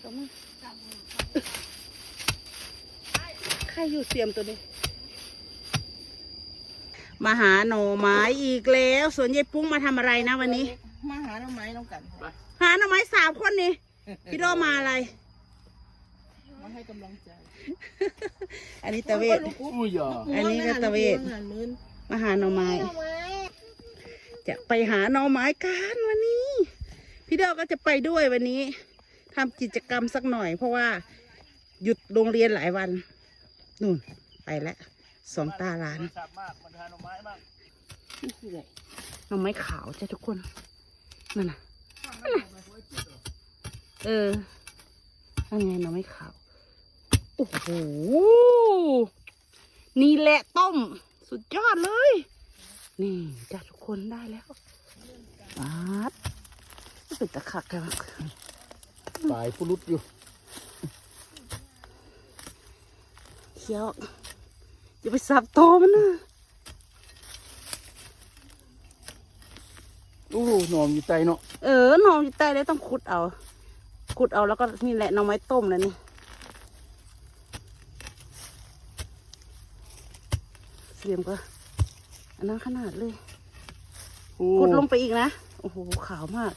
เอามาใครอยู่เสียมตัวนี้ มาหาหน่อไม้อีกแล้วส่วนยายปุ้งมาทำอะไรนะวันนี้ มาหาหน่อไม้น้องกันหาหน่อไม้สามคนนี่ พี่โดมาอะไร มาให้กำลังใจอันนี้ตะเวท อุ้ยอะอันนี้ก็ตะเวทงานมื้นมาหาหน่อไม้ จะไปหาหน่อไม้กันวันนี้ พี่เดาก็จะไปด้วยวันนี้ ทำกิจกรรมสักหน่อย เพราะว่าหยุดโรงเรียนหลายวันนู่นไปแล้วสองตาลานสับมานนี่คืออะไรหน่อไม้ขาวจ้ะทุกคนนั่นน่ะเออนั่นไงหน่อไม้ขาวโอ้โหนี่แหละต้ม สุดยอดเลย นี่จ้ะทุกคนได้แล้วปาดนี่เป็นตะขักกัน ปลายผู้รุดอยู่เคี้ยวอย่าไปสับโตมันนะโอ้หนอมอยู่ใต้เนาะเออหน่ออยู่ใต้เลยต้องขุดเอา ขุดเอาแล้วก็นี่แหละหน่อไม้ต้มแล้วนี่เสียมก็อันนั้นขนาดเลย โอ้ขุดลงไปอีกนะ โอ้โหขาวมาก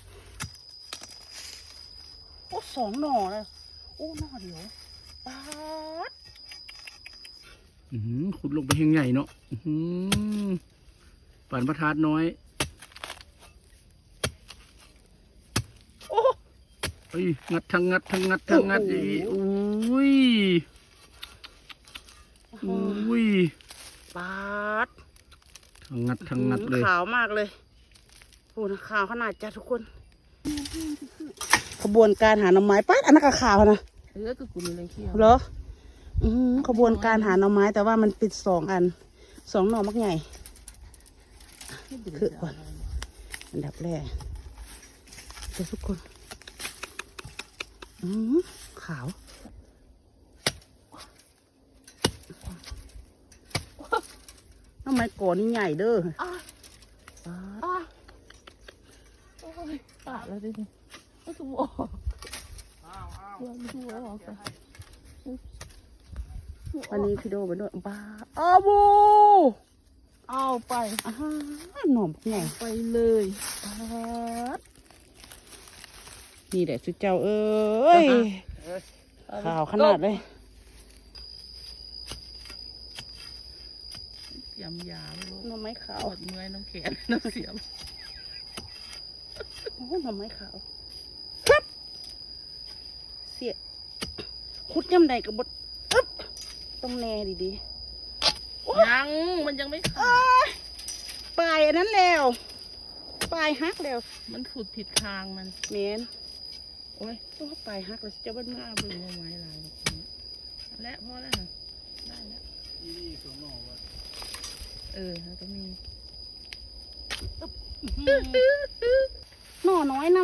โอ้สองหน่อเลย โอ้หน่อเดียวปาดอื้อหือขุดลงไปแห่งใหญ่เนาะอื้อหือป่านประทาดน้อย โอ้เฮ้ยงัดทั้งงัดทั้งงัดทั้งงัดโอ้อีโหอุ้ยอุ้ยปาดทั้งงัดทั้งงัดเลยขาวมากเลยโอ้นะขาวขนาดจ้ะทุกคน ขบวนการหาหน่อไม้ป้าดอันนั้นก็ขาวนะเออก็กูมีอะไรเที่ยวเหรออือหือขบวนการหาหน่อไม้แต่ว่ามันปิดสองอันสองหน่อมักใหญ่คือก่อนอันดับแรกเดี๋ยวทุกคน อือขาวหน่อไม้ก่อนนี่ใหญ่เด้ออ้าป๊าดอ้าโอ้ยตายแล้วดิไม่ถู กบอกยังไม่ถูกบอกกันวันนี้พี่โดไปด้วยบ้าอ้าวบูเอาไปอ่าหน่อมใหญ่ไปเลยนี่แหละสุดเจ้าเอ้ยขาวขนาดเลยเสียมยาไม่รู้น่อไม้ขาปววดเมื่อยน้ำแขนน้ำเสียมโอ้น่อไม้ขาว สียขุดย่ำใดกับบดอึ๊บต้องแน่ดียังมันยังไม่ๆขาอ้าดยปลายอันนั้นแล้วปลายฮักแล้ว มันขุดผิดทางมันเมนโอ้ยโอ้ปลายฮักแล้วจะบ้านหมาน้าเบึงเอาไม้ลายแบบนี้และพอแล้วนะได้แล้วนี่สองหนอวะเออแล้วก็มีหน่อน้อยน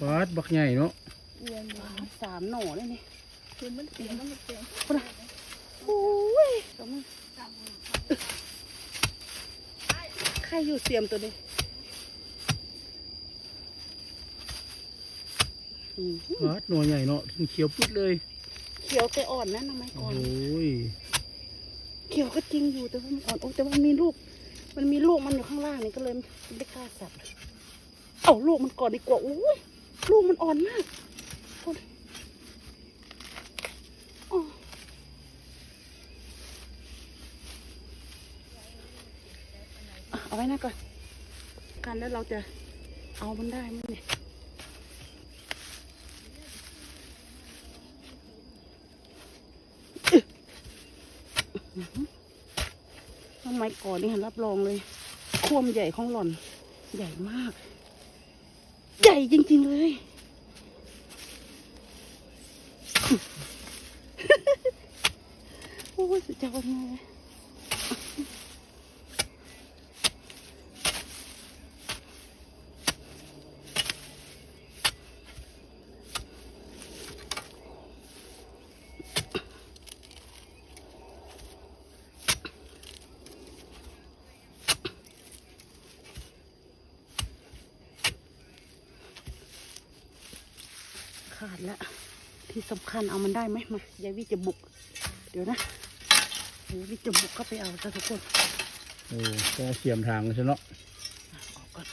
ปาดบักใหญ่เนาะ เอียนเลยำสามหน่อเลยนี่คือมันเสียมันเสียโอ้ยตรงนี้ใครอยู่เสียมตัวนี้อืมปาดหนอใหญ่เนาะเขียวปุ๊ดเลย เขียวแต่อ่อนนะทำไมโอ้อ่อนยเขียวก็จริงอยู่แต่ว่ามันอ่อนโอ้แต่ว่ามันมีลูก มันมีลูกมันอยู่ข้างล่างนี่ก็เลยไม่ได้กล้าสับเอาลูกมันก่อนดีกว่าอุ้ยลูกมันอ่อนมาก คนอ๋ออะเอาไว้นะก่อน กันแล้วเราจะเอามันได้มั้ยเนี่ยทำไมก่อนนี่รับรองเลย ควมใหญ่ของหล่อน ใหญ่มาก ใหญ่จริง ๆ เลย โอ้สุดยอดเลยขาดแล้ว ที่สำคัญเอามันได้ไหมมายายวิจะบุก เดี๋ยวนะยายวิจะบุกก็ไปเอาจ้ะทุกคนโอ้ก็เสียมทางเลยใช่เนาะออกก่อน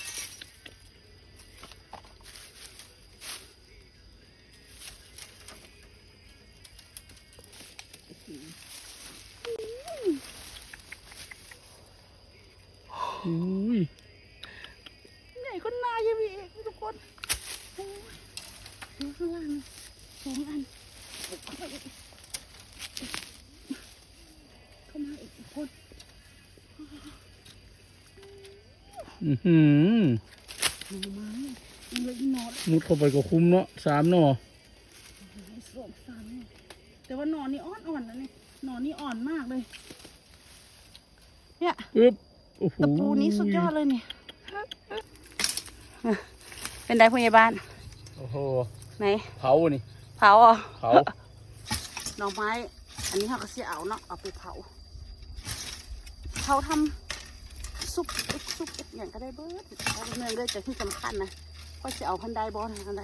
อุ้ย ใหญ่คนนายายวิเองทุกคนโอ้ยดูข้างล่างนะสองอันบุกเข้ามาอีกเข้ามาอีกทุกคน อือหือหน่อไม้มันเลยหนอนมุดเข้าไปก็คุ้มเนาะสามหน่อสองสามเนี่ยแต่ว่าหนอนนี่อ่อนๆนะเนี่ยหนอนนี่อ่อนมากเลย เนี่ยปึ๊บโอ้โหตะปูนี้สุดยอดเลยเนี่ยอะเป็นไดผู้ใหญ่บ้านโอ้โหไหนเผานี่เผาอะเผาหน่อไม้ อันนี้เขาก็เสียเอาเนาะเอาไปเผาเขาทำ ซุปเอ็กซุปเอ็กอย่างก็ได้เบิร์ดเอาเนื่องด้วยจากที่สำคัญนะก็จะเอาพันไดบอลพันได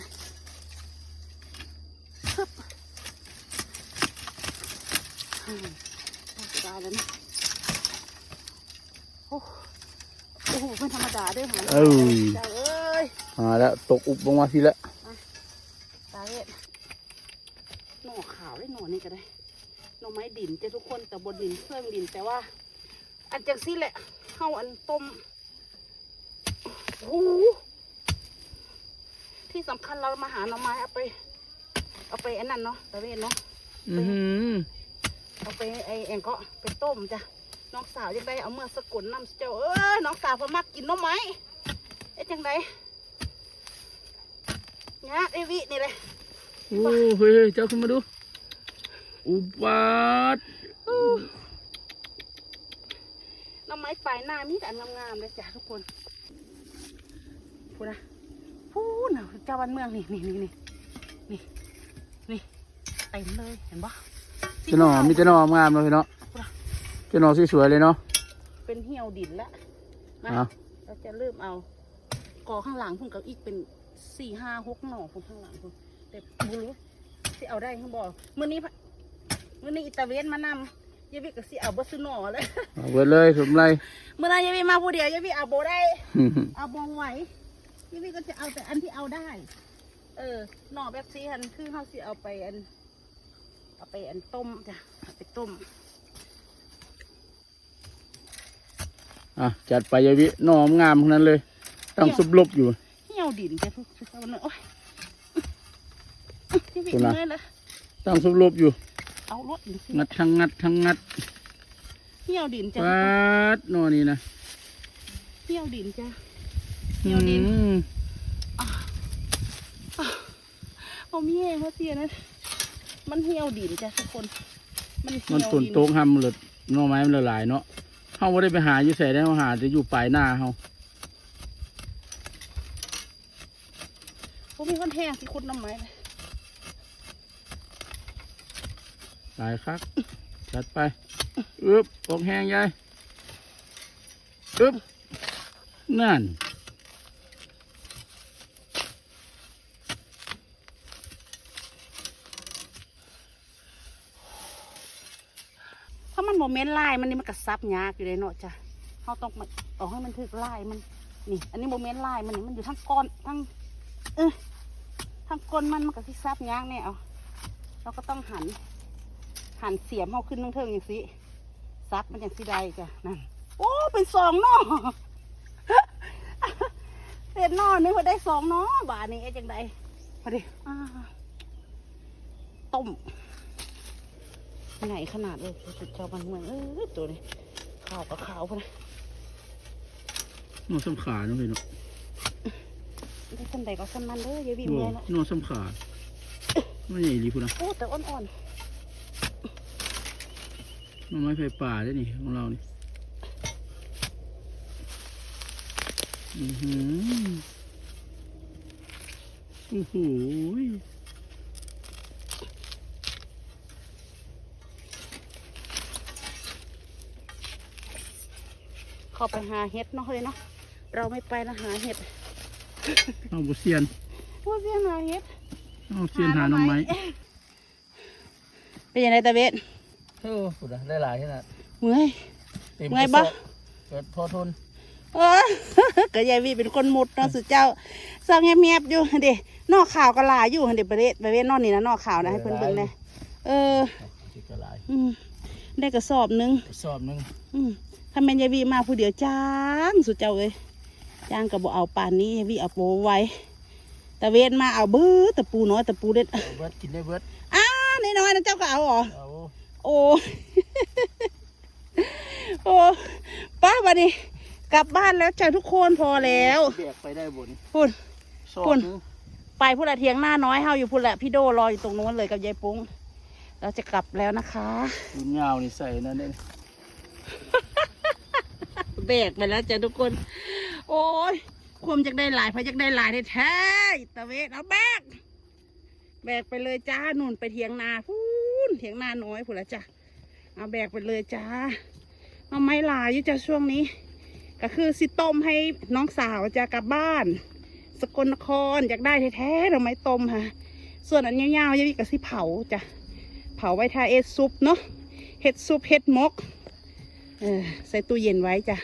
ปึ๊บอืมได้แล้วนะโอ้โอ้โหไม่ธรรมดาด้วยหาเอ้ยเจ้าเอ้ยมาแล้วตกอุบลงมาทีละตายเลยหน่อขาวได้หน่อนี่ก็ได้หน่อไม้ดินจะทุกคนแต่บนดินเครื่องดินแต่ว่า อันจากซี่แหละเข้าอันต้มโอ้โหที่สำคัญเรามาหาหน่อไม้เอาไป เอาไปอันนั้นเนาะตะเวนเนาะอือหือเอาไปไอแองก็ไปต้มจ้ะน้องสาวยังได้เอาเมื่อสกุลน้ำเจ้าเอ้ยน้องสาวเพอมักกินหน่อไม้ไอ้จังไดงาไอวินี่เลยโอ้เฮ้ยเฮ้ยเจ้าขึ้นมาดูอุบัติหน้ำ ไม้ฝ่ายหน้ามีแต่อันงามๆเลยจ้ะทุกคนพูดนะพูดนะเจ้าวันเมืองนี่นี่นี่นี่นี่นี่เต็มเลยเห็นปะเจ้าหน่อมีเจ้าหน่องามเลยเนาะเจ้าหน่อสวยๆเลยเนาะเป็นเหี่ยวดินละมาเอาเราจะเริ่มเอากอข้างหลังพุ่งกับอีกเป็นสี่ห้าหกหน่อพุ่งข้างหลังพุ่งแต่บูรู้ที่เอาได้ข้างบ่มื่อนี้พะมื่อนี้อิตาเวนมานำ ยายวิกับสิเอาบัสหน่อเลยเอาเบิดเลยสมไรเมื่อนั้นยายวิมาผู้เดียวยายวิเอาโบได้ เอาบองไหวพี่พี่ก็จะเอาแต่อันที่เอาได้ เออหน่อแบบซีฮันคือเขาสิเอาไปอัน เอาไปอันต้มจ้ะเอาไปต้มอะจัดไปยายวิหน่อมงามทั้งนั้นเลยตั้งซุบลบอยู่เหี่ยวดินจ้ะทุกทุกคนเลยโอ้ยพี่พี่คุณนะเมื่อยละตั้งซุบลบอยู่ เอารถดิสิงัดทั้งงัดทั้งงัดเหี่ยวดินจ้ะปาดหน่อนี่นะเหี่ยวดินจ้ะอืเดี๋ยวนี้มเอามีแห้งเขาเสียนะมันเหี่ยวดินจ้ะทุกคน มันเหี่มันยวฝนดินตกห้ำเลยหน่อไม้มันละลายเนาะเฮาบ่ได้ไปหาอยู่ใส่ได้เฮาหาจะอยู่ปลายหน้าเฮาเขามีคนแห้งที่คุดน้ำไม้เลย ห ลายคักจัดไปอึ๊บออกแห้งยายอึ๊บนั่นถ้ามันโมเมนต์ลายมันนี่มันกระซับยากอยู่เลยเนาะจ้ะเขาต้องมาเอาให้มันถึกลายมันนี่ อันนี้โมเมนต์ลายมันนี่มันอยู่ทั้งก้อนทั้งเออทั้งก้นมันมันก็สิซับยากเนี่ยเอาเราก็ต้องหัน หันเสียมเขาขึ้นทั้งเทิงอย่างสิซับมันอย่างสิใดจ้ะนั่นโอ้เป็นสองนาะเศษนอนึกว่าได้สองเนาะบาทนี้ไอ้จังใดพอดีต้มใหญ่ขนาดเลยสุดเจ้าบันเมืองเออตัวนี้ขาวกับขาวพอนะน่อสำขาเนาะพี่เนาะได้สันใดก็สันมันเด้อย่าวิ่งโอ้เลยละน่อสำขาไม่ใหญ่ดีพุ่นะโอ้แต่อ่อนห น่อไม้ไฟป่าได้นี่ของเรานี่อือหือโอ้โหๆเข้าไปหาเห็ดเนาะเฮ้ยเนาะเราไม่ไปแล้วหาเห็ดเอาบุเซียนว่าเสียหาเห็ดเอาเชียนหาหน่อไม้เป็นยังไงตาเวท เออสุดอะได้หลายขนาดเมื่อยเต็มไงบ่กระสอบเกิดพอทนเออ ก็ยายวีเป็นคนมุดเนาะสุดเจ้าซองเงียบๆอยู่เด็นอกข่าวก็หลายอยู่เด็ประเด็ประเวทนอกนี่นะนอกข่าวนะให้เพิ่นเบิ่งเลยเออสิกระหลายอืมได้กระสอบหนึงกระสอบหนึงอืมถ้าแม่นยายวีมาผู้เดียวจ้างสุดเจ้าเอ้ยจ้างก็บ่เอาป่านนี้ยายวีเอาโปไว้ตะเวนมาเอาเบิดตะปูน้อยตะปูเด็ดเอาเบิดกินได้เบิดอ้าน้อยๆนะเจ้าก็เอาเหรอเอา โอ้โอ้ป้าบัดนี้ กลับบ้านแล้วจ้าทุกคนพอแล้วแบกไปได้บนพูดสอบคุณหนึงไปพูดละเทียงหน้าน้อยเฮาอยู่พูดละพี่โดรออยู่ตรงโน้นเลยกับยายปุ้งเราจะกลับแล้วนะคะดูเงาวนี่ใส่นั่นเองแบกไปแล้วจ้ะทุกคน โอ้ยควมจะได้หลายพะจะได้หลายแท้ๆตะเวทเอาแบก แบกไปเลยจ้านุ่นไปเทียงนาพูน เทียงนาน้อยพูดละจ้ะเอาแบกไปเลยจ้าเอาไม้ลายอยู่จ้ะช่วงนี้ ก็คือสิต้มให้น้องสาวจะกลับบ้าน สกลนครอยากได้แท้ๆเราไม้ต้มค่ะ ส่วนอันยาวๆยังมีกระสิเผาจ้ะเผาไว้ทาเอซุปเนาะเห็ดซุปเห็ดมกเออใส่ตู้เย็นไว้จ้ะ